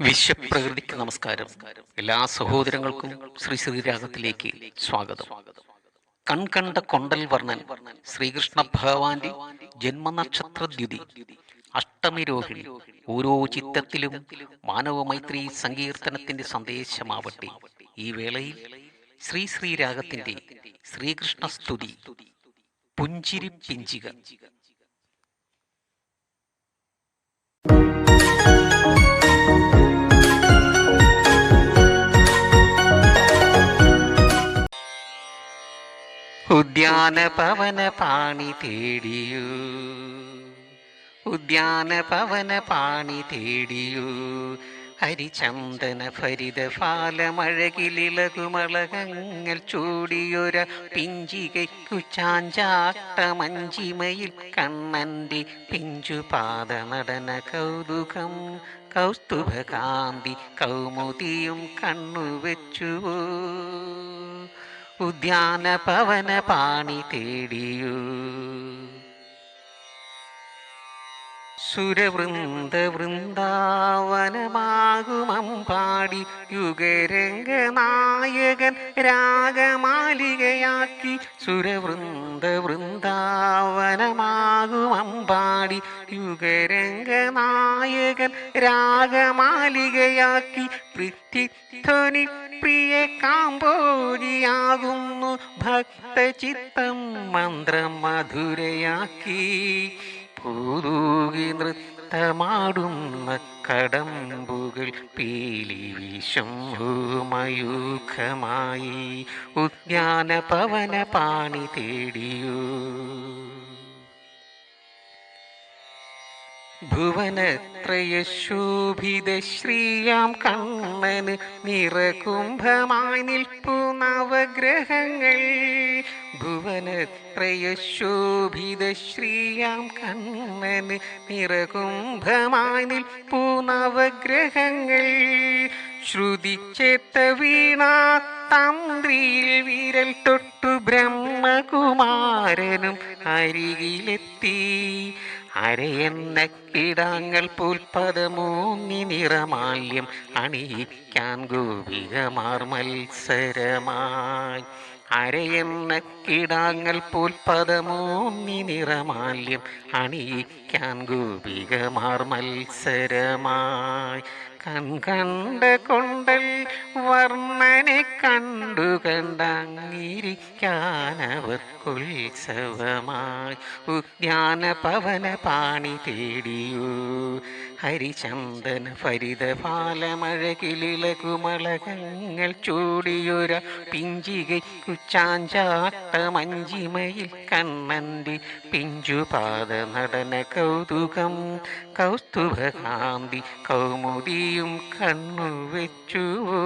വിശ്വപ്രകൃതിക്ക് നമസ്കാരം. എല്ലാ സഹോദരങ്ങൾക്കും ശ്രീ ശ്രീരാഗത്തിലേക്ക് സ്വാഗതം. കൺകണ്ട കൊണ്ടൽ വർണൻ ശ്രീകൃഷ്ണ ഭഗവാന്റെ ജന്മനക്ഷത്ര ദ്യുതി അഷ്ടമി രോഹിണി ഓരോ ചിത്തത്തിലും മാനവ മൈത്രി സങ്കീർത്തനത്തിന്റെ സന്ദേശമാവട്ടെ. ഈ വേളയിൽ ശ്രീ ശ്രീരാഗത്തിന്റെ ശ്രീകൃഷ്ണ സ്തുതി പുഞ്ചിരി പിഞ്ചിക. ഉദ്യാന പവന പാണി തേടിയൂ. ഉദ്യാന പവന പാണി തേടിയൂ. ഹരിചന്ദന ഫരിത ഫാലമഴകിലിളകുമളകങ്ങൾ ചൂടിയൊര പിഞ്ചികയ്ക്കു ചാഞ്ചാട്ടമഞ്ചിമയിൽ കണ്ണന്റെ പിഞ്ചുപാത നടന കൗതുകം കൗസ്തുഭകാന്തി കൗമുദിയും കണ്ണുവെച്ചുവോ. ഉദ്യാന പവന പാണി തേടിയൂ സുരവൃന്ദ വൃന്ദാവനമാകുമം പാടി യുഗരംഗനായകൻ രാഗമാലികയാക്കി സുരവൃന്ദ വൃന്ദാവനമാകുമം പാടി യുഗരംഗനായകൻ രാഗമാലികയാക്കി പൃഥ്വിധ്വനി പ്രിയ കാമ്പോരിയാകുന്നു ഭക്തചിത്തം മന്ത്രം മധുരയാക്കി പൂതൂകി നൃത്തമാടുന്ന കടമ്പുകൾ പീലി വിഷം മയൂഖമായി ഉദ്യാന പവന പാണി തേടിയൂ. ഭുവനത്രയശോഭിത ശ്രീയാം കണ്ണന് നിറകുംഭമായി നിൽപ്പു നവഗ്രഹങ്ങൾ. ഭുവനത്രയശോഭിത ശ്രീയാം കണ്ണന് നിറകുംഭമായി നിൽപ്പു നവഗ്രഹങ്ങൾ. ശ്രുതി ചേത്ത വീണ തന്ത്രിയിൽ വിരൽ തൊട്ടു ബ്രഹ്മകുമാരനും അരികിലെത്തി. അരയെന്ന കിടാങ്ങൾ പുൽപദമൂന്നി നിറമാല്യം അണിയിക്കാൻ ഗോപികമാർ മത്സരമായി. അരയെന്ന കിടാങ്ങൾ പുൽപദമൂന്നി നിറമാല്യം അണിയിക്കാൻ ഗോപികമാർ മത്സരമായി. കൺകണ്ട കൊണ്ടൽ വർണനെ കണ്ടു കണ്ടങ്ങിരിക്കാനവർക്കുത്സവമായി. ഉദ്യാന പവന പാണി തേടിയൂ. ഹരിചന്ദന ഫരിത ഫാലമഴകിലിളകുമളകങ്ങൾ ചൂടിയൊര പിഞ്ചികയ്ക്കു ചാഞ്ചാട്ടമഞ്ചിമയിൽ കണ്ണന്റെ പിഞ്ചുപാത നടന കൗതുകം കൗസ്തുഭകാന്തി കൗമുദിയും കണ്ണു വെച്ചുവോ